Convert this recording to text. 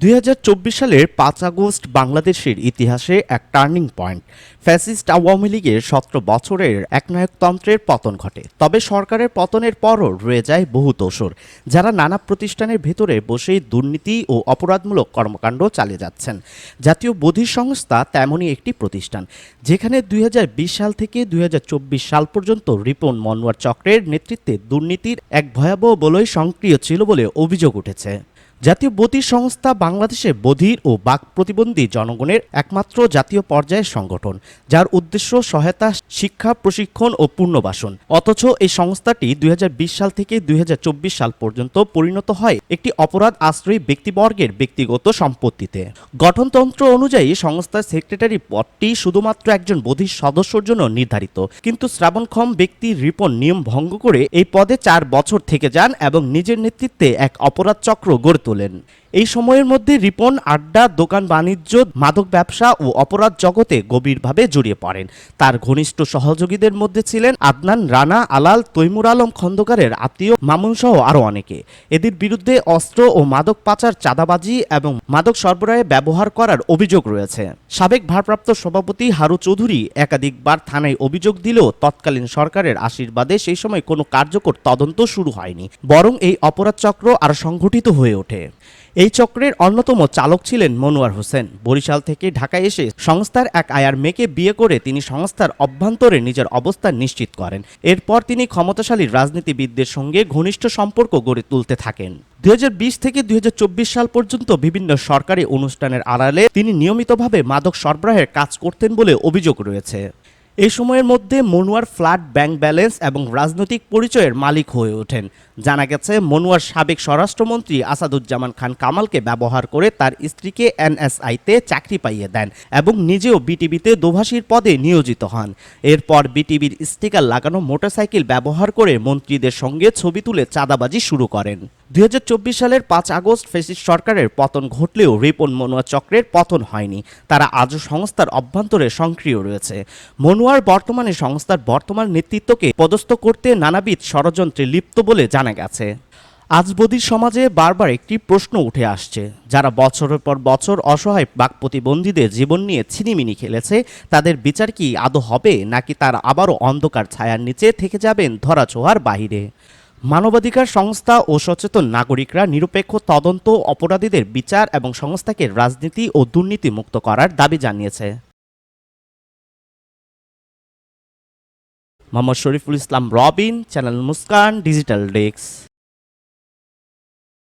দুই হাজার চব্বিশ সালের পাঁচ আগস্ট বাংলাদেশের ইতিহাসে এক টার্নিং পয়েন্ট। ফ্যাসিস্ট আওয়ামী লীগের সতেরো বছরের একনায়কতন্ত্রের পতন ঘটে। তবে সরকারের পতনের পরও রয়ে যায় বহু দোসর যারা নানা প্রতিষ্ঠানের ভেতরে বসেই দুর্নীতি ও অপরাধমূলক কর্মকাণ্ড চালিয়ে যাচ্ছেন। জাতীয় বধির সংস্থা তেমনই একটি প্রতিষ্ঠান, যেখানে দুই হাজার বিশ সাল থেকে দুই হাজার চব্বিশ সাল পর্যন্ত রিপন মনোয়ার চক্রের নেতৃত্বে দুর্নীতির এক ভয়াবহ বলয় সক্রিয় ছিল বলে অভিযোগ উঠেছে। জাতীয় বধির সংস্থা বাংলাদেশে বধির ও বাক প্রতিবন্ধী জনগণের একমাত্র জাতীয় পর্যায়ের সংগঠন, যার উদ্দেশ্য সহায়তা, শিক্ষা, প্রশিক্ষণ ও পুনর্বাসন। অথচ এই সংস্থাটি দুই হাজার বিশ সাল থেকে দুই হাজার চব্বিশ সাল পর্যন্ত পরিণত হয় একটি অপরাধ আশ্রয়ী ব্যক্তিবর্গের ব্যক্তিগত সম্পত্তিতে। গঠনতন্ত্র অনুযায়ী সংস্থার সেক্রেটারি পদটি শুধুমাত্র একজন বধির সদস্যর জন্য নির্ধারিত, কিন্তু শ্রাবণক্ষম ব্যক্তি রিপন নিয়ম ভঙ্গ করে এই পদে চার বছর থেকে যান এবং নিজের নেতৃত্বে এক অপরাধ চক্র গড়ে তোলেন এই সময়ের মধ্যে রিপন, আড্ডা, দোকান বাণিজ্য, মাদক ব্যবসা ও অপরাধ জগতে গভীরভাবে জড়িয়ে পড়েন। তার ঘনিষ্ঠ সহযোগীদের মধ্যে ছিলেন আদনান, রানা, আলাল, তৈমুর আলম খন্দকারের আত্মীয় মামুন সহ আরও অনেকে। এদের বিরুদ্ধে অস্ত্র ও মাদক পাচার, চাঁদাবাজি এবং মাদক সরবরাহে ব্যবহার করার অভিযোগ রয়েছে। সাবেক ভারপ্রাপ্ত সভাপতি হারু চৌধুরী একাধিকবার থানায় অভিযোগ দিলেও তৎকালীন সরকারের আশীর্বাদে সেই সময় কোনো কার্যকর তদন্ত শুরু হয়নি, বরং এই অপরাধ চক্র আরও সংঘটিত হয়ে ওঠে। এই চক্রের অন্যতম চালক ছিলেন মনোয়ার হোসেন। বরিশাল থেকে ঢাকায় এসে সংস্থার এক আয়ার মেয়েকে বিয়ে করে তিনি সংস্থার অভ্যন্তরে নিজের অবস্থান নিশ্চিত করেন। এরপর তিনি ক্ষমতাশালী রাজনীতিবিদদের সঙ্গে ঘনিষ্ঠ সম্পর্ক গড়ে তুলতে থাকেন। দু হাজার বিশ থেকে দুই হাজার চব্বিশ সাল পর্যন্ত বিভিন্ন সরকারি অনুষ্ঠানের আড়ালে তিনি নিয়মিতভাবে মাদক সরবরাহের কাজ করতেন বলে অভিযোগ রয়েছে। এই সময়ের মধ্যে মনুয়ার ফ্ল্যাট, ব্যাংক ব্যালেন্স এবং রাজনৈতিক পরিচয়ের মালিক হয়ে ওঠেন। জানা গেছে, মনুয়ার সাবেক স্বরাষ্ট্রমন্ত্রী আসাদুজ্জামান খান কামালকে ব্যবহার করে তার স্ত্রীকে এনএসআইতে চাকরি পাইয়ে দেন এবং নিজেও বিটিভিতে দোভাষীর পদে নিয়োজিত হন। এরপর বিটিভির স্টিকার লাগানো মোটরসাইকেল ব্যবহার করে মন্ত্রীদের সঙ্গে ছবি তুলে চাঁদাবাজি শুরু করেন। দুই হাজার চব্বিশ সালের পাঁচ আগস্ট ফেসিস্ট সরকারের পতন ঘটলেও রিপন মনোয়ার চক্রের পতন হয়নি। তারা আজও সংস্থার অভ্যন্তরে সক্রিয় রয়েছে। মনোয়ার বর্তমানে সংস্থার বর্তমান নেতৃত্বকে পদস্থ করতে নানাবিধ ষড়যন্ত্রে লিপ্ত বলে জানা গেছে। আজবদির সমাজে বারবার একটি প্রশ্ন উঠে আসছে। যারা বছরের পর বছর অসহায় বাক প্রতিবন্ধীদের জীবন নিয়ে ছিনিমিনি খেলেছে, তাদের বিচার কি আদৌ হবে, নাকি তারা আবারও অন্ধকার ছায়ার নিচে থেকে যাবেন ধরাছোঁয়ার বাহিরে? মানবাধিকার সংস্থা ও সচেতন নাগরিকরা নিরপেক্ষ তদন্ত অপরাধীদের বিচার এবং সংস্থাকে রাজনীতি ও দুর্নীতি মুক্ত করার দাবি জানিয়েছে। Mohammad Shariful Islam, Robin, channel Muskan, digital desk